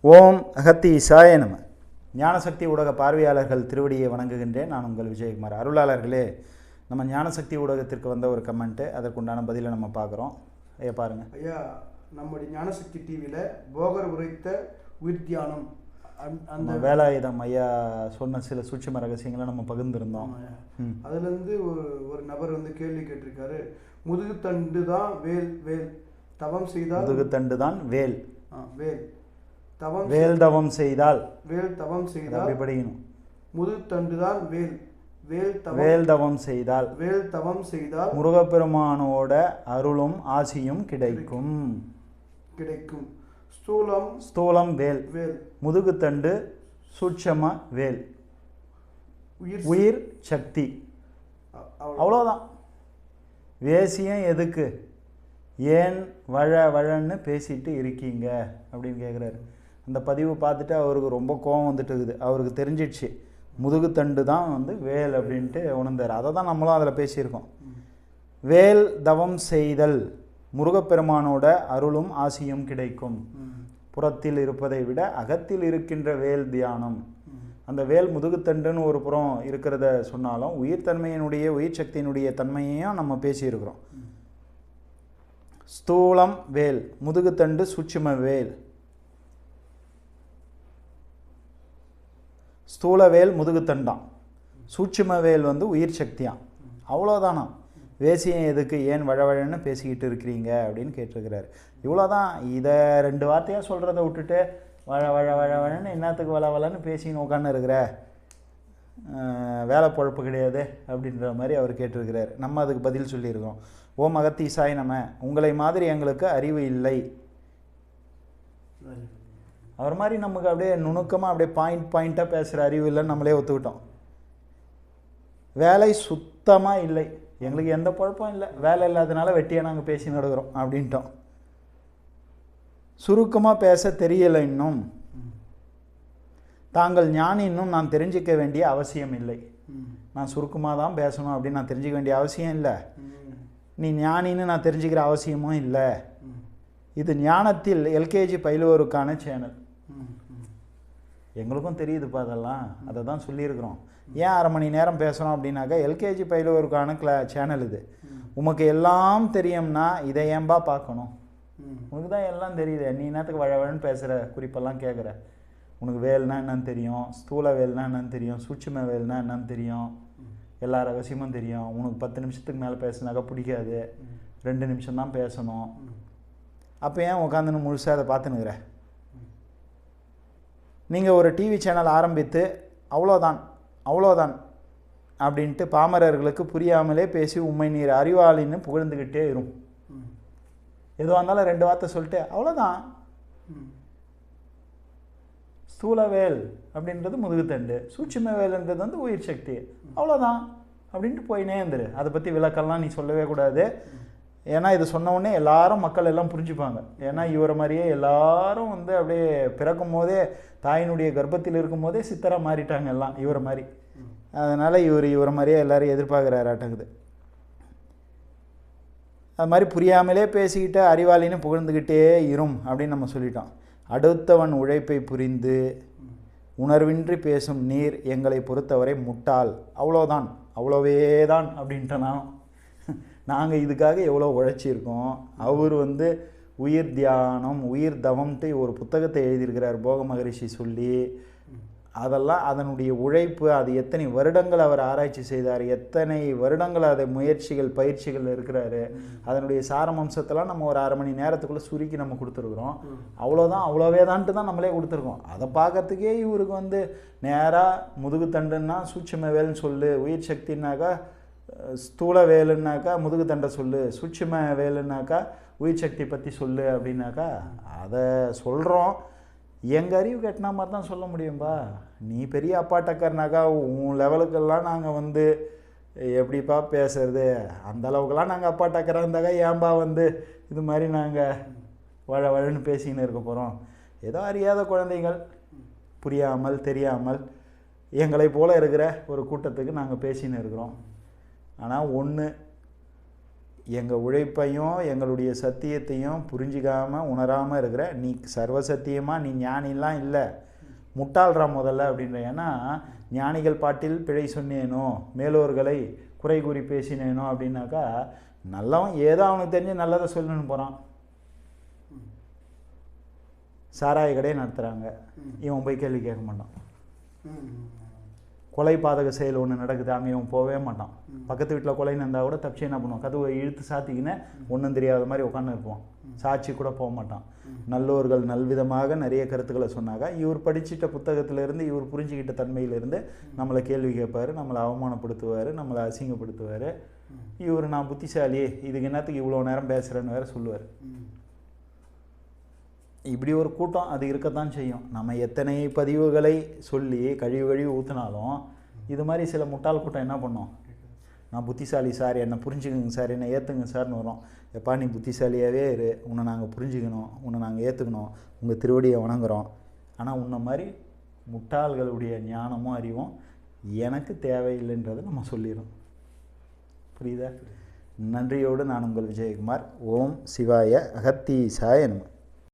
ஓம் அகத்தி இசாய நம. ஞானசக்தி ஊடக பார்வையாளர்கள் திருவடியை வணங்குகின்றேன். நான் உங்கள் விஜயகுமார். அருளாளர்களே நம்ம ஞானசக்தி ஊடகத்திற்கு வந்த ஒரு கமெண்ட்டு அதற்குண்டான பதிலை நம்ம பார்க்குறோம். ஐயா பாருங்கள் ஐயா நம்முடைய ஞானசக்தி டிவியில் போகர் உரைத்த உயிர் தியானம் அந்த- வேலாயுதம் ஐயா சொன்ன சில சூட்சும ரகசியங்களை நம்ம பகிர்ந்திருந்தோம். அதுலேருந்து ஒரு ஒரு நபர் வந்து கேள்வி கேட்டிருக்காரு. முதுகுத்தண்டு தான் வேல் வேல். தவம் செய்தால் முதுகுத்தண்டு தான் வேல் வேல். தவம் வேல் தவம் செய்தால். வேல் தவம் செய்தால் அப்படி படிக்கணும். முதுகுத்தண்டு தான் வேல். வேல் வேல் தவம் செய்தால். வேல் தவம் செய்தால் முருகப்பெருமானோட அருளும் ஆசியும் கிடைக்கும். கிடைக்கும். ஸ்தூலம் ஸ்தூலம் வேல். வேல். முதுகுத்தண்டு சூட்சம வேல். உயிர் உயிர் சக்தி. அவ்வளோதான் வேசியம் எதுக்கு? ஏன் வழ வழன்னு பேசிட்டு இருக்கீங்க? அப்படின்னு கேட்குறாரு அந்த பதிவு பார்த்துட்டு அவருக்கு ரொம்ப கோவம் வந்துட்டு இருக்குது அவருக்கு தெரிஞ்சிடுச்சு. முதுகுத்தண்டு தான் வந்து வேல் அப்படின்ட்டு உணர்ந்தார். அதை தான் நம்மளும் அதில் பேசியிருக்கோம். வேல் தவம் செய்தல் முருகப்பெருமானோட அருளும் ஆசியும் கிடைக்கும். புறத்தில் இருப்பதை விட அகத்தில் இருக்கின்ற வேல் தியானம். அந்த வேல் முதுகுத்தண்டுன்னு ஒரு புறம் இருக்கிறத சொன்னாலும் உயிர்த்தன்மையினுடைய உயிர் சக்தியினுடைய தன்மையையும் நம்ம பேசியிருக்கிறோம். ஸ்தூலம் வேல் முதுகுத்தண்டு சூட்சும வேல். ஸ்தூல வேல் முதுகுத்தண்டாம் சூட்சும வேல் வந்து உயிர் சக்தியாம். அவ்வளோதானா வேசியம் எதுக்கு ஏன் வழவழன்னு பேசிக்கிட்டு இருக்கிறீங்க? அப்படின்னு கேட்டிருக்கிறாரு. இவ்வளோதான் இதை ரெண்டு வார்த்தையாக சொல்கிறத விட்டுட்டு வழ வழ வழ வழன்னு என்னத்துக்கு வள வளன்னு பேசின்னு உட்காந்து இருக்கிற வேலை பொழப்பு கிடையாது அப்படின்ற மாதிரி அவர் கேட்டிருக்கிறார். நம்ம அதுக்கு பதில் சொல்லியிருக்கோம். ஓ மகத்தீசாய் நம்ம உங்களை மாதிரி எங்களுக்கு அறிவு இல்லை. அவர் மாதிரி நமக்கு அப்படியே நுணுக்கமாக அப்படியே பாயிண்ட் பாயிண்ட்டாக பேசுகிற அறிவு இல்லைன்னு நம்மளே ஒத்துக்கிட்டோம். வேலை சுத்தமாக இல்லை. எங்களுக்கு எந்த குழப்பம் இல்லை. வேலை இல்லாதனால வெட்டியாக நாங்கள் பேசி நடக்கிறோம் அப்படின்ட்டோம். சுருக்கமாக பேச தெரியலை இன்னும். தாங்கள் ஞானி இன்னும் நான் தெரிஞ்சிக்க வேண்டிய அவசியம் இல்லை. நான் சுருக்கமாக தான் பேசணும் அப்படின்னு நான் தெரிஞ்சிக்க வேண்டிய அவசியம் இல்லை. நீ ஞானின்னு நான் தெரிஞ்சுக்கிற அவசியமும் இல்லை. இது ஞானத்தில் எல்கேஜி பயிலுவோருக்கான சேனல். எங்களுக்கும் தெரியுதுப்பா அதெல்லாம். அதை தான் சொல்லியிருக்கிறோம். ஏன் அரை மணி நேரம் பேசுகிறோம் அப்படின்னாக்கா எல்கேஜி பயிலுவோருக்கான கிளா சேனல் இது. உமக்கு எல்லாம் தெரியும்னா இதை ஏன்பா பார்க்கணும்? உனக்கு தான் எல்லாம் தெரியுது. நீ என்னத்துக்கு வழவழன்னு பேசுகிற குறிப்பெல்லாம் கேட்குற உனக்கு வேல்னா என்னன்னு தெரியும்? ஸ்தூல வேல்னா என்னன்னு தெரியும்? சூட்சும வேல்னா என்னன்னு தெரியும்? எல்லா ரகசியமும் தெரியும். உனக்கு பத்து நிமிஷத்துக்கு மேலே பேசுனாக்கா பிடிக்காது. ரெண்டு நிமிஷம் தான் பேசணும். அப்போ ஏன் உட்காந்துன்னு முழுசாக அதை பார்த்துனுக்குற நீங்கள் ஒரு டிவி சேனல் ஆரம்பித்து அவ்வளோதான் அவ்வளோதான் அப்படின்ட்டு பாமரர்களுக்கு புரியாமலே பேசி உண்மை நீர் அறிவாளின்னு புகழ்ந்துக்கிட்டே இருக்கும். எதுவாக இருந்தாலும் ரெண்டு வார்த்தை சொல்லிட்டு அவ்வளோதான். ஸ்தூலவேல் அப்படின்றது முதுகுத்தண்டு சூட்சும வேல்ன்றது வந்து உயிர் சக்தி அவ்வளோதான். அப்படின்ட்டு போயினே இருந்துரு. அதை பற்றி விளக்கம்லாம் நீ சொல்லவே கூடாது. ஏன்னா இது சொன்ன எல்லாரும் மக்கள் எல்லாம் புரிஞ்சுப்பாங்க. ஏன்னா இவரை மாதிரியே எல்லாரும் வந்து அப்படியே பிறக்கும் போதே தாயினுடைய கர்ப்பத்தில் இருக்கும் போதே சித்தராக மாறிட்டாங்க எல்லாம் இவரை மாதிரி. அதனால் இவர் இவரை மாதிரியே எல்லாரும் எதிர்பார்க்குறாராட்டங்குது அது மாதிரி புரியாமலே பேசிக்கிட்டு அறிவாளின்னு புகழ்ந்துக்கிட்டே இரும் அப்படின்னு நம்ம சொல்லிட்டோம். அடுத்தவன் உழைப்பை புரிந்து உணர்வின்றி பேசும் நீர் எங்களை பொறுத்தவரை முட்டாள். அவ்வளோதான் அவ்வளோவே தான் அப்படின்ட்டு நான். நாங்கள் இதுக்காக எவ்வளோ உழைச்சிருக்கோம். அவர் வந்து உயிர் தியானம் உயிர் தவம்ட்டு ஒரு புத்தகத்தை எழுதியிருக்கிறார் போக மகரிஷி சொல்லி. அதெல்லாம் அதனுடைய உழைப்பு அது எத்தனை வருடங்கள் அவர் ஆராய்ச்சி செய்தார் எத்தனை வருடங்கள் அதை முயற்சிகள் பயிற்சிகள் இருக்கிறாரு. அதனுடைய சாரமம்சத்தெல்லாம் நம்ம ஒரு அரை மணி நேரத்துக்குள்ளே சுருக்கி நம்ம கொடுத்துருக்குறோம். அவ்வளோதான் அவ்வளோவே தான்ட்டு தான் நம்மளே கொடுத்துருக்கோம். அதை பார்க்கறதுக்கே இவருக்கு வந்து நேராக முதுகுத்தண்டுன்னா சூட்சம வேல்னு சொல்லு உயிர் சக்தினாக்கா ஸ்தூல வேலுன்னாக்கா முதுகு தண்டை சொல்லு சூட்சும வேலுன்னாக்கா உயிர் சக்தி பற்றி சொல்லு அப்படின்னாக்கா அதை சொல்கிறோம் எங்கள் அறிவு கட்டினா மாதிரி தான் சொல்ல முடியும்பா. நீ பெரிய அப்பாட்டக்கர்னாக்கா உன் லெவலுக்கெல்லாம் நாங்கள் வந்து எப்படிப்பா பேசுறது? அந்த அளவுக்குலாம் நாங்கள் அப்பா டக்கராக இருந்தாக்கா ஏன்பா வந்து இது மாதிரி நாங்கள் வழ வழன்னு பேசின்னு இருக்க போகிறோம் ஏதோ அறியாத குழந்தைகள் புரியாமல் தெரியாமல் எங்களை போல் இருக்கிற ஒரு கூட்டத்துக்கு நாங்கள் பேசின்னு இருக்கிறோம். ஆனால் ஒன்று எங்கள் உழைப்பையும் எங்களுடைய சத்தியத்தையும் புரிஞ்சிக்காம உணராமல் இருக்கிற நீ சர்வசத்தியமாக நீ ஞானிலாம் இல்லை. முட்டாள்றா முதல்ல அப்படின்ற ஏன்னா ஞானிகள் பாட்டில் பிழை சொன்னேனோ மேலோர்களை குறை கூறி பேசினேனோ அப்படின்னாக்கா நல்லவன் ஏதோ அவனுக்கு தெரிஞ்சு நல்லதை சொல்லணும்னு போகிறான் சாராய கடையை நடத்துகிறாங்க இவன் போய் கேள்வி கேட்க மாட்டான். கொலை பாதக செயல் ஒன்று நடக்குது அங்கே போகவே மாட்டான். பக்கத்து வீட்டில் கொலை நடந்தால் கூட தப்பிச்சு என்ன பண்ணுவான்? கதவை இழுத்து சாத்திக்கின்னு ஒன்றும் தெரியாத மாதிரி உட்காந்து இருப்பான். சாட்சி கூட போக மாட்டான். நல்லோர்கள் நல்விதமாக நிறைய கருத்துக்களை சொன்னாங்க. இவர் படிச்சிட்ட புத்தகத்திலேருந்து இவர் புரிஞ்சுக்கிட்ட தன்மையிலேருந்து நம்மளை கேள்வி கேட்பார் நம்மளை அவமானப்படுத்துவார் நம்மளை அசிங்கப்படுத்துவார். இவர் நான் புத்திசாலி இதுக்கு என்னத்துக்கு இவ்வளோ நேரம் பேசுகிறேன்னு வேற சொல்லுவார். இப்படி ஒரு கூட்டம் அது இருக்கத்தான் செய்யும். நம்ம எத்தனை பதிவுகளை சொல்லி கழிவு கழிவு ஊற்றினாலும் இது மாதிரி சில முட்டாள் கூட்டம் என்ன பண்ணும்? நான் புத்திசாலி சார் என்னை புரிஞ்சுக்குங்க சார் என்னை ஏற்றுங்க சார்னு வரும். எப்பா நீ புத்திசாலியாகவே இரு. உன்னை நாங்கள் புரிஞ்சுக்கணும். உன்னை நாங்கள் ஏற்றுக்கணும் உங்கள் திருவடியை வணங்குறோம். ஆனால் உன்னை மாதிரி முட்டாள்களுடைய ஞானமும் அறிவும் எனக்கு தேவையில்லைன்றதை நம்ம சொல்லிடும் புரியுதா. நன்றியோடு நான் உங்கள் விஜயகுமார். ஓம் சிவாய அகத்தீசாய நம.